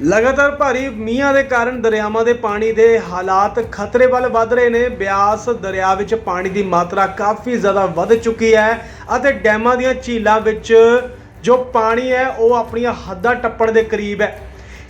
ਲਗਾਤਾਰ ਭਾਰੀ ਮੀਂਹਾਂ ਦੇ ਕਾਰਨ ਦਰਿਆਵਾਂ ਦੇ ਪਾਣੀ ਦੇ ਹਾਲਾਤ ਖਤਰੇ ਵੱਲ ਵੱਧ ਰਹੇ ਨੇ। ਬਿਆਸ ਦਰਿਆ ਵਿੱਚ ਪਾਣੀ ਦੀ ਮਾਤਰਾ ਕਾਫੀ ਜ਼ਿਆਦਾ ਵੱਧ ਚੁੱਕੀ ਹੈ ਅਤੇ ਡੈਮਾਂ ਦੀਆਂ ਝੀਲਾਂ ਵਿੱਚ ਜੋ ਪਾਣੀ ਹੈ, ਉਹ ਆਪਣੀਆਂ ਹੱਦਾਂ ਟੱਪਣ ਦੇ ਕਰੀਬ ਹੈ।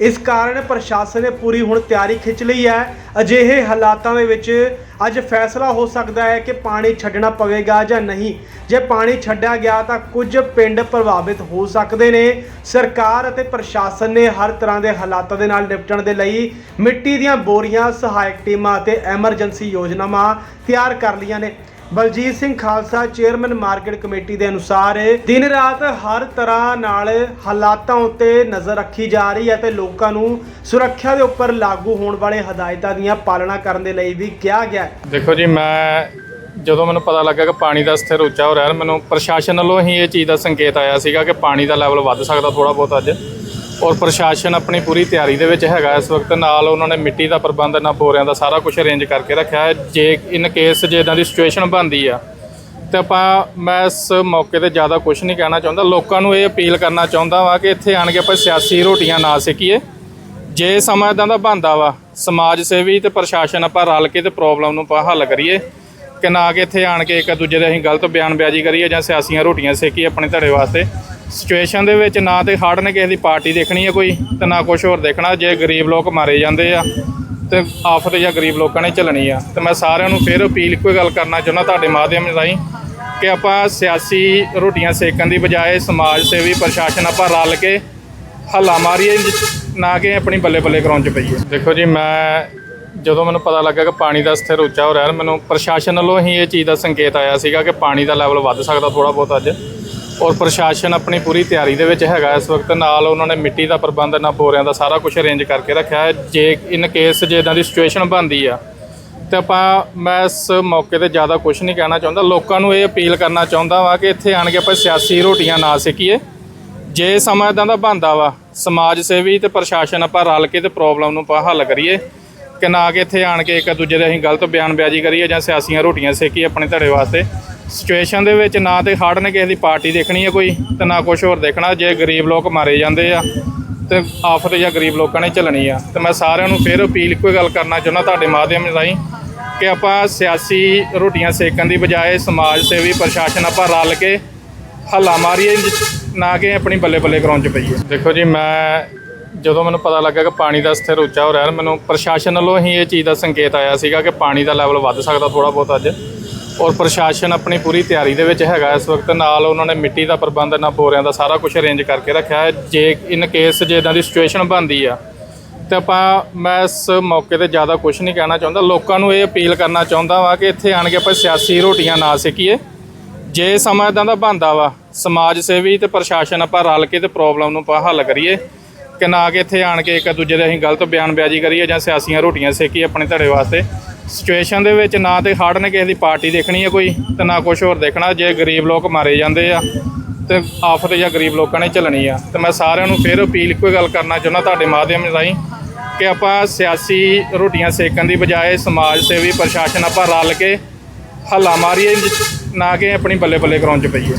ਇਸ ਕਾਰਨ ਪ੍ਰਸ਼ਾਸਨ ਨੇ ਪੂਰੀ ਹੁਣ ਤਿਆਰੀ ਖਿੱਚ ਲਈ ਹੈ। ਅਜਿਹੇ ਹਾਲਾਤਾਂ ਦੇ ਵਿੱਚ ਅੱਜ ਫੈਸਲਾ ਹੋ ਸਕਦਾ ਹੈ ਕਿ ਪਾਣੀ ਛੱਡਣਾ ਪਵੇਗਾ ਜਾਂ ਨਹੀਂ। ਜੇ ਪਾਣੀ ਛੱਡਿਆ ਗਿਆ ਤਾਂ ਕੁਝ ਪਿੰਡ ਪ੍ਰਭਾਵਿਤ ਹੋ ਸਕਦੇ ਨੇ। ਸਰਕਾਰ ਅਤੇ ਪ੍ਰਸ਼ਾਸਨ ਨੇ ਹਰ ਤਰ੍ਹਾਂ ਦੇ ਹਾਲਾਤਾਂ ਦੇ ਨਾਲ ਨਿਪਟਣ ਦੇ ਲਈ ਮਿੱਟੀ ਦੀਆਂ ਬੋਰੀਆਂ, ਸਹਾਇਕ ਟੀਮਾਂ ਅਤੇ ਐਮਰਜੈਂਸੀ ਯੋਜਨਾਵਾਂ ਤਿਆਰ ਕਰ ਲਈਆਂ ਨੇ। Baljit Singh Khalsa chairman market committee ਦੇ ਅਨੁਸਾਰ ਦਿਨ ਰਾਤ ਹਰ ਤਰ੍ਹਾਂ ਨਾਲ ਹਾਲਾਤਾਂ ਉੱਤੇ ਨਜ਼ਰ ਰੱਖੀ ਜਾ ਰਹੀ ਹੈ ਤੇ ਲੋਕਾਂ ਨੂੰ ਸੁਰੱਖਿਆ ਦੇ ਉੱਪਰ ਲਾਗੂ ਹੋਣ ਵਾਲੇ ਹਦਾਇਤਾਂ ਦੀਆਂ ਪਾਲਣਾ ਕਰਨ ਦੇ ਲਈ ਵੀ ਕਿਹਾ ਗਿਆ ਹੈ। ਦੇਖੋ ਜੀ, ਮੈਂ ਜਦੋਂ ਮੈਨੂੰ ਪਤਾ ਲੱਗਾ ਕਿ ਪਾਣੀ ਦਾ ਸਥਿਰ ਉੱਚਾ ਹੋ ਰਿਹਾ ਮੈਨੂੰ ਪ੍ਰਸ਼ਾਸਨ ਵੱਲੋਂ ਹੀ ਇਹ ਚੀਜ਼ ਦਾ ਸੰਕੇਤ ਆਇਆ ਸੀਗਾ ਕਿ ਪਾਣੀ ਦਾ ਲੈਵਲ ਵੱਧ ਸਕਦਾ ਥੋੜਾ ਬਹੁਤ ਅੱਜ। ਔਰ ਪ੍ਰਸ਼ਾਸਨ ਆਪਣੀ ਪੂਰੀ ਤਿਆਰੀ ਦੇ ਵਿੱਚ ਹੈਗਾ ਇਸ ਵਕਤ। ਨਾਲ ਉਹਨਾਂ ਨੇ ਮਿੱਟੀ ਦਾ ਪ੍ਰਬੰਧ, ਨਾ ਬੋਰਿਆਂ ਦਾ ਸਾਰਾ ਕੁਝ ਅਰੇਂਜ ਕਰਕੇ ਰੱਖਿਆ ਹੈ। ਜੇ ਇਨ ਕੇਸ ਜੇ ਇਦਾਂ ਦੀ ਸਿਚੁਏਸ਼ਨ ਬਣਦੀ ਆ, ਤੇ ਆਪਾਂ ਮੈਂ ਇਸ ਮੌਕੇ ਤੇ ਜ਼ਿਆਦਾ ਕੁਝ ਨਹੀਂ ਕਹਿਣਾ ਚਾਹੁੰਦਾ। ਲੋਕਾਂ ਨੂੰ ਇਹ ਅਪੀਲ ਕਰਨਾ ਚਾਹੁੰਦਾ ਵਾਂ ਕਿ ਇੱਥੇ ਆਣ ਕੇ ਆਪਾਂ ਸਿਆਸੀ ਰੋਟੀਆਂ ਨਾ ਸੇਕੀਏ। ਜੇ ਸਮਾਂ ਇਦਾਂ ਦਾ ਬਣਦਾ ਵਾ, ਸਮਾਜ ਸੇਵੀ ਤੇ ਪ੍ਰਸ਼ਾਸਨ ਆਪਾਂ ਰਲ ਕੇ ਤੇ ਪ੍ਰੋਬਲਮ ਨੂੰ ਆਪਾਂ ਹੱਲ ਕਰੀਏ, ਕਿ ਨਾ ਕਿ ਇੱਥੇ ਆਣ ਕੇ ਇੱਕ ਦੂਜੇ ਦੇ ਅਸੀਂ ਗਲਤ ਬਿਆਨਬਾਜ਼ੀ ਕਰੀਏ ਜਾਂ ਸਿਆਸੀਆਂ ਰੋਟੀਆਂ ਸੇਕੀਏ ਆਪਣੇ ਧੜੇ ਵਾਸਤੇ। ਸਿਚੁਏਸ਼ਨ ਦੇ ਵਿੱਚ ਨਾ ਤੇ ਹੜ ਨੇ ਕਿਸੇ ਦੀ ਪਾਰਟੀ ਦੇਖਣੀ ਹੈ ਕੋਈ ਤੇ ਨਾ ਕੁਝ ਹੋਰ ਦੇਖਣਾ, ਜੇ ਗਰੀਬ ਲੋਕ ਮਾਰੇ ਜਾਂਦੇ ਆ ਤੇ ਆਫਤ ਜਾਂ ਗਰੀਬ ਲੋਕਾਂ ਨੇ ਝੱਲਣੀ ਆ। ਤੇ ਮੈਂ ਸਾਰਿਆਂ ਨੂੰ ਫਿਰ ਅਪੀਲ ਇੱਕੋ ਹੀ ਗੱਲ ਕਰਨਾ ਚਾਹੁੰਦਾ ਤੁਹਾਡੇ ਮਾਧਿਅਮ ਰਾਹੀਂ ਕਿ ਆਪਾਂ ਸਿਆਸੀ ਰੋਟੀਆਂ ਸੇਕਣ ਦੀ ਬਜਾਏ ਸਮਾਜ ਸੇਵੀ ਪ੍ਰਸ਼ਾਸਨ ਆਪਾਂ ਰਲ ਕੇ ਹੱਲਾ ਮਾਰੀਏ, ਨਾ ਕਿ ਆਪਣੀ ਬੱਲੇ ਬੱਲੇ ਕਰਾਉਣ ਚ ਪਈਏ। ਦੇਖੋ ਜੀ, ਮੈਂ ਜਦੋਂ ਮੈਨੂੰ ਪਤਾ ਲੱਗਾ ਕਿ ਪਾਣੀ ਦਾ ਸਥਿਰ ਉੱਚਾ ਹੋ ਰਿਹਾ, ਮੈਨੂੰ ਪ੍ਰਸ਼ਾਸਨ ਵੱਲੋਂ ਹੀ ਇਹ ਚੀਜ਼ ਦਾ ਸੰਕੇਤ ਆਇਆ ਸੀਗਾ ਕਿ ਪਾਣੀ ਦਾ ਲੈਵਲ ਵੱਧ ਸਕਦਾ ਥੋੜਾ ਬਹੁਤ ਅੱਜ। ਔਰ ਪ੍ਰਸ਼ਾਸਨ ਆਪਣੀ ਪੂਰੀ ਤਿਆਰੀ ਦੇ ਵਿੱਚ ਹੈਗਾ ਇਸ ਵਕਤ। ਨਾਲ ਉਹਨਾਂ ਨੇ ਮਿੱਟੀ ਦਾ ਪ੍ਰਬੰਧ, ਨਾ ਬੋਰਿਆਂ ਦਾ, ਸਾਰਾ ਕੁਝ ਅਰੇਂਜ ਕਰਕੇ ਰੱਖਿਆ ਹੈ। ਜੇ ਇਨ ਕੇਸ ਜੇ ਇਦਾਂ ਦੀ ਸਿਚੁਏਸ਼ਨ ਬਣਦੀ ਆ, ਤੇ ਆਪਾਂ ਮੈਂ ਇਸ ਮੌਕੇ ਤੇ ਜ਼ਿਆਦਾ ਕੁਝ ਨਹੀਂ ਕਹਿਣਾ ਚਾਹੁੰਦਾ। ਲੋਕਾਂ ਨੂੰ ਇਹ ਅਪੀਲ ਕਰਨਾ ਚਾਹੁੰਦਾ ਵਾਂ ਕਿ ਇੱਥੇ ਆਣ ਕੇ ਆਪਾਂ ਸਿਆਸੀ ਰੋਟੀਆਂ ਨਾ ਸੇਕੀਏ। ਜੇ ਸਮਾਂ ਇਦਾਂ ਦਾ ਬਣਦਾ ਵਾ, ਸਮਾਜ ਸੇਵੀ ਤੇ ਪ੍ਰਸ਼ਾਸਨ ਆਪਾਂ ਰਲ ਕੇ ਤੇ ਪ੍ਰੋਬਲਮ ਨੂੰ ਆਪਾਂ ਹੱਲ ਕਰੀਏ ਕਿ ਨਾ ਕਿ ਇੱਥੇ ਆਣ ਕੇ ਇੱਕ ਦੂਜੇ ਦੇ ਅਸੀਂ ਗਲਤ ਬਿਆਨਬਾਜ਼ੀ ਕਰੀਏ ਜਾਂ ਸਿਆਸੀਆਂ ਰੋਟੀਆਂ ਸੇਕੀਏ ਆਪਣੇ ਧੜੇ ਵਾਸਤੇ। ਸਿਚੁਏਸ਼ਨ ਦੇ ਵਿੱਚ ਨਾ ਤੇ ਹੜ ਨੇ ਕਿਸੇ ਦੀ ਪਾਰਟੀ ਦੇਖਣੀ ਹੈ ਕੋਈ ਤੇ ਨਾ ਕੁਝ ਹੋਰ ਦੇਖਣਾ, ਜੇ ਗਰੀਬ ਲੋਕ ਮਾਰੇ ਜਾਂਦੇ ਆ ਤੇ ਆਫਤ ਜਾਂ ਗਰੀਬ ਲੋਕਾਂ ਨੇ ਝੱਲਣੀ ਆ। ਤੇ ਮੈਂ ਸਾਰਿਆਂ ਨੂੰ ਫਿਰ ਅਪੀਲ ਇੱਕੋ ਹੀ ਗੱਲ ਕਰਨਾ ਚਾਹੁੰਦਾ ਤੁਹਾਡੇ ਮਾਧਿਅਮ ਰਾਹੀਂ ਕਿ ਆਪਾਂ ਸਿਆਸੀ ਰੋਟੀਆਂ ਸੇਕਣ ਦੀ ਬਜਾਏ ਸਮਾਜ ਸੇਵੀ ਪ੍ਰਸ਼ਾਸਨ ਆਪਾਂ ਰਲ ਕੇ ਹੱਲਾ ਮਾਰੀਏ, ਨਾ ਕਿ ਆਪਣੀ ਬੱਲੇ ਬੱਲੇ ਕਰਾਉਣ ਚ ਪਈਏ। ਦੇਖੋ ਜੀ, ਮੈਂ ਜਦੋਂ ਮੈਨੂੰ ਪਤਾ ਲੱਗਾ ਕਿ ਪਾਣੀ ਦਾ ਸਥਿਰ ਉੱਚਾ ਹੋ ਰਿਹਾ, ਮੈਨੂੰ ਪ੍ਰਸ਼ਾਸਨ ਵੱਲੋਂ ਹੀ ਇਹ ਚੀਜ਼ ਦਾ ਸੰਕੇਤ ਆਇਆ ਸੀਗਾ ਕਿ ਪਾਣੀ ਦਾ ਲੈਵਲ ਵੱਧ ਸਕਦਾ ਥੋੜਾ ਬਹੁਤ ਅੱਜ। ਔਰ ਪ੍ਰਸ਼ਾਸਨ ਆਪਣੀ ਪੂਰੀ ਤਿਆਰੀ ਦੇ ਵਿੱਚ ਹੈਗਾ ਇਸ ਵਕਤ। ਨਾਲ ਉਹਨਾਂ ਨੇ ਮਿੱਟੀ ਦਾ ਪ੍ਰਬੰਧ, ਨਾ ਬੋਰਿਆਂ ਦਾ, ਸਾਰਾ ਕੁਝ ਅਰੇਂਜ ਕਰਕੇ ਰੱਖਿਆ ਹੈ। ਜੇ ਇਨ ਕੇਸ ਜੇ ਇਦਾਂ ਦੀ ਸਿਚੁਏਸ਼ਨ ਬਣਦੀ ਆ, ਤੇ ਆਪਾਂ ਮੈਂ ਇਸ ਮੌਕੇ ਤੇ ਜ਼ਿਆਦਾ ਕੁਝ ਨਹੀਂ ਕਹਿਣਾ ਚਾਹੁੰਦਾ। ਲੋਕਾਂ ਨੂੰ ਇਹ ਅਪੀਲ ਕਰਨਾ ਚਾਹੁੰਦਾ ਵਾਂ ਕਿ ਇੱਥੇ ਆਣ ਕੇ ਆਪਾਂ ਸਿਆਸੀ ਰੋਟੀਆਂ ਨਾ ਸੇਕੀਏ। ਜੇ ਸਮਾਂ ਇਦਾਂ ਦਾ ਬਣਦਾ ਵਾ, ਸਮਾਜ ਸੇਵੀ ਤੇ ਪ੍ਰਸ਼ਾਸਨ ਆਪਾਂ ਰਲ ਕੇ ਤੇ ਪ੍ਰੋਬਲਮ ਨੂੰ ਆਪਾਂ ਹੱਲ ਕਰੀਏ, ਕਿ ਨਾ ਕਿ ਇੱਥੇ ਆਣ ਕੇ ਇੱਕ ਦੂਜੇ ਦੇ ਅਸੀਂ ਗਲਤ ਬਿਆਨਬਾਜ਼ੀ ਕਰੀਏ ਜਾਂ ਸਿਆਸੀਆਂ ਰੋਟੀਆਂ ਸੇਕੀਏ ਆਪਣੇ ਧੜੇ ਵਾਸਤੇ। ਸਿਚੁਏਸ਼ਨ ਦੇ ਵਿੱਚ ਨਾ ਤੇ ਹੜ ਨੇ ਕਿਸੇ ਦੀ ਪਾਰਟੀ ਦੇਖਣੀ ਹੈ ਕੋਈ ਤੇ ਨਾ ਕੁਝ ਹੋਰ ਦੇਖਣਾ, ਜੇ ਗਰੀਬ ਲੋਕ ਮਾਰੇ ਜਾਂਦੇ ਆ ਤੇ ਆਫਤ ਜਾਂ ਗਰੀਬ ਲੋਕਾਂ ਨੇ ਝੱਲਣੀ ਆ। ਤੇ ਮੈਂ ਸਾਰਿਆਂ ਨੂੰ ਫਿਰ ਅਪੀਲ ਇੱਕੋ ਹੀ ਗੱਲ ਕਰਨਾ ਚਾਹੁੰਦਾ ਤੁਹਾਡੇ ਮਾਧਿਅਮ ਰਾਹੀਂ ਕਿ ਆਪਾਂ ਸਿਆਸੀ ਰੋਟੀਆਂ ਸੇਕਣ ਦੀ ਬਜਾਏ ਸਮਾਜ ਸੇਵੀ ਪ੍ਰਸ਼ਾਸਨ ਆਪਾਂ ਰਲ ਕੇ ਹੱਲਾ ਮਾਰੀਏ, ਨਾ ਕਿ ਆਪਣੀ ਬੱਲੇ ਬੱਲੇ ਕਰਾਉਣ ਚ ਪਈਏ।